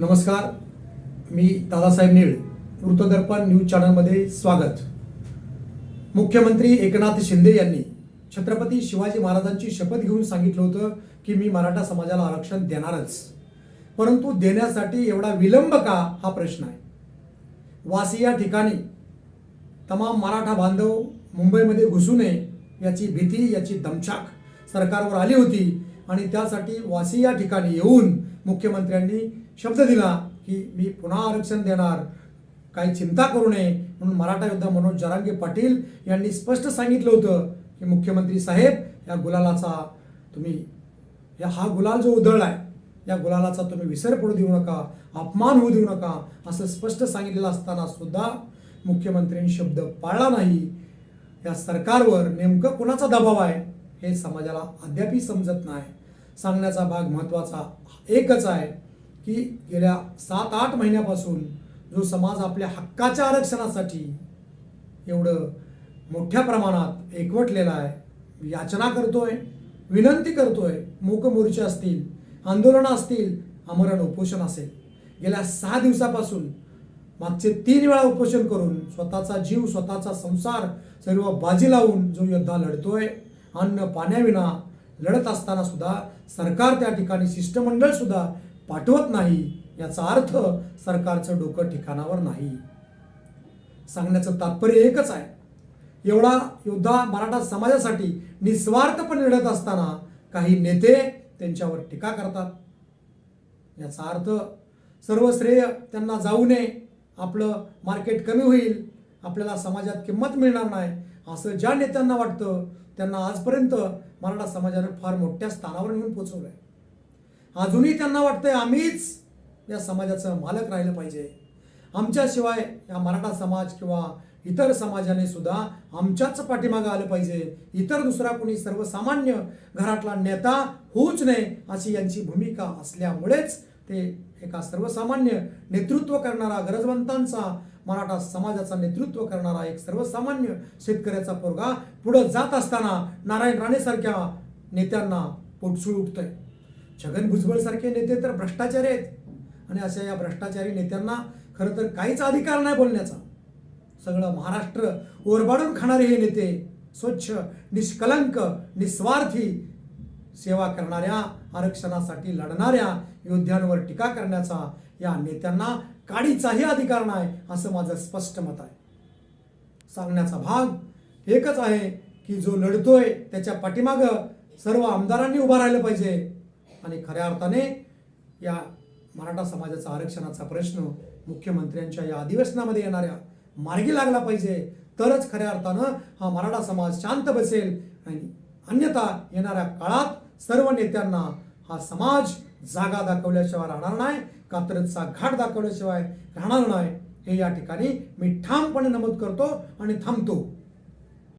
नमस्कार मी दादासाहेब नीळ वृत्तदर्पण न्यूज चॅनलमध्ये स्वागत. मुख्यमंत्री एकनाथ शिंदे यांनी छत्रपती शिवाजी महाराजांची शपथ घेऊन सांगितलं होतं की मी मराठा समाजाला आरक्षण देणारच. परंतु देण्यासाठी एवढा विलंब का हा प्रश्न आहे? वासी या ठिकाणी तमाम मराठा बांधव मुंबईमध्ये घुसू नये याची भीती याची दमछाक सरकारवर आली होती आणि त्यासाठी वासी या ठिकाणी येऊन मुख्यमंत्र्यांनी शब्द दिला की मी पुन्हा आरक्षण देणार. काही चिंता करू नये म्हणून मराठा योद्धा मनोज जरांगे पाटील यांनी स्पष्ट सांगितलं होतं की मुख्यमंत्री साहेब या गुलालाचा तुम्ही या हा गुलाल जो उधळलाय या गुलालाचा तुम्ही विसर पडू देऊ नका अपमान होऊ देऊ नका असं स्पष्ट सांगितलेलं असताना सुद्धा मुख्यमंत्र्यांनी शब्द पाळला नाही. या सरकारवर नेमकं कुणाचा दबाव आहे हे समाजाला अद्यापही समजत नाही. सांगण्याचा भाग महत्त्वाचा एकच आहे. की गेल्या सात आठ महिन्यापासून जो समाज आपल्या हक्काच्या आरक्षणासाठी एवढं मोठ्या प्रमाणात एकवटलेला आहे याचना करतोय विनंती करतोय आहे मोर्चे असतील आंदोलनं असतील आमरण उपोषण असेल. गेल्या सहा दिवसापासून मागचे तीन वेळा उपोषण करून स्वतःचा जीव स्वतःचा संसार सर्व बाजी लावून जो योद्धा लढतोय अन्न पाण्याविना लढत असताना सुद्धा सरकार त्या ठिकाणी शिष्टमंडळ सुद्धा पाठवत नाही याचा अर्थ सरकारचं डोकं ठिकाणावर नाही. सांगण्याचं तात्पर्य एकच आहे. एवढा योद्धा मराठा समाजासाठी निस्वार्थपणे लढत असताना काही नेते त्यांच्यावर टीका करतात. याचा अर्थ सर्व श्रेय त्यांना जाऊ नये आपलं मार्केट कमी होईल आपल्याला समाजात किंमत मिळणार नाही असं ज्या नेत्यांना वाटतं त्यांना आजपर्यंत मराठा समाजाने फार मोठ्या स्थानावर नेऊन पोचवलं आहे अजूनही त्यांना वाटतंय आम्हीच या समाजाचं मालक राहिलं पाहिजे. आमच्याशिवाय या मराठा समाज किंवा इतर समाजाने सुद्धा आमच्याच पाठीमागं आलं पाहिजे. इतर दुसरा कोणी सर्वसामान्य घरातला नेता होऊच नये अशी यांची भूमिका असल्यामुळेच ते एका सर्वसामान्य नेतृत्व करणारा गरजवंतांचा मराठा समाजाचा नेतृत्व करणारा एक सर्वसामान्य शेतकऱ्याचा पोरगा पुढं जात असताना नारायण राणेसारख्या नेत्यांना पोटसूळ उठतंय. छगन भुजबळ सारखे नेते तर भ्रष्टाचारी आहेत. आणि अशा या भ्रष्टाचारी नेत्यांना खरं तर काहीच अधिकार नाही बोलण्याचा. सगळं महाराष्ट्र ओरबाडून खाणारे हे नेते स्वच्छ निष्कलंक निस्वार्थी सेवा करणाऱ्या आरक्षणासाठी लढणाऱ्या योद्ध्यांवर टीका करण्याचा या नेत्यांना काडीचाही अधिकार नाही असं माझं स्पष्ट मत आहे. सांगण्याचा भाग एकच आहे की जो लढतोय त्याच्या पाठीमागं सर्व आमदारांनी उभं राहिलं पाहिजे. आणि खऱ्या अर्थाने या मराठा समाजाचा आरक्षणाचा प्रश्न मुख्यमंत्र्यांच्या या अधिवेशनामध्ये येणाऱ्या मार्गी लागला पाहिजे. तरच खऱ्या अर्थानं हा मराठा समाज शांत बसेल आणि अन्यथा येणाऱ्या काळात सर्व नेत्यांना हा समाज जागा दाखवल्याशिवाय राहणार नाही कात्रजचा घाट दाखवल्याशिवाय राहणार नाही. हे या ठिकाणी मी ठामपणे नमूद करतो आणि थांबतो.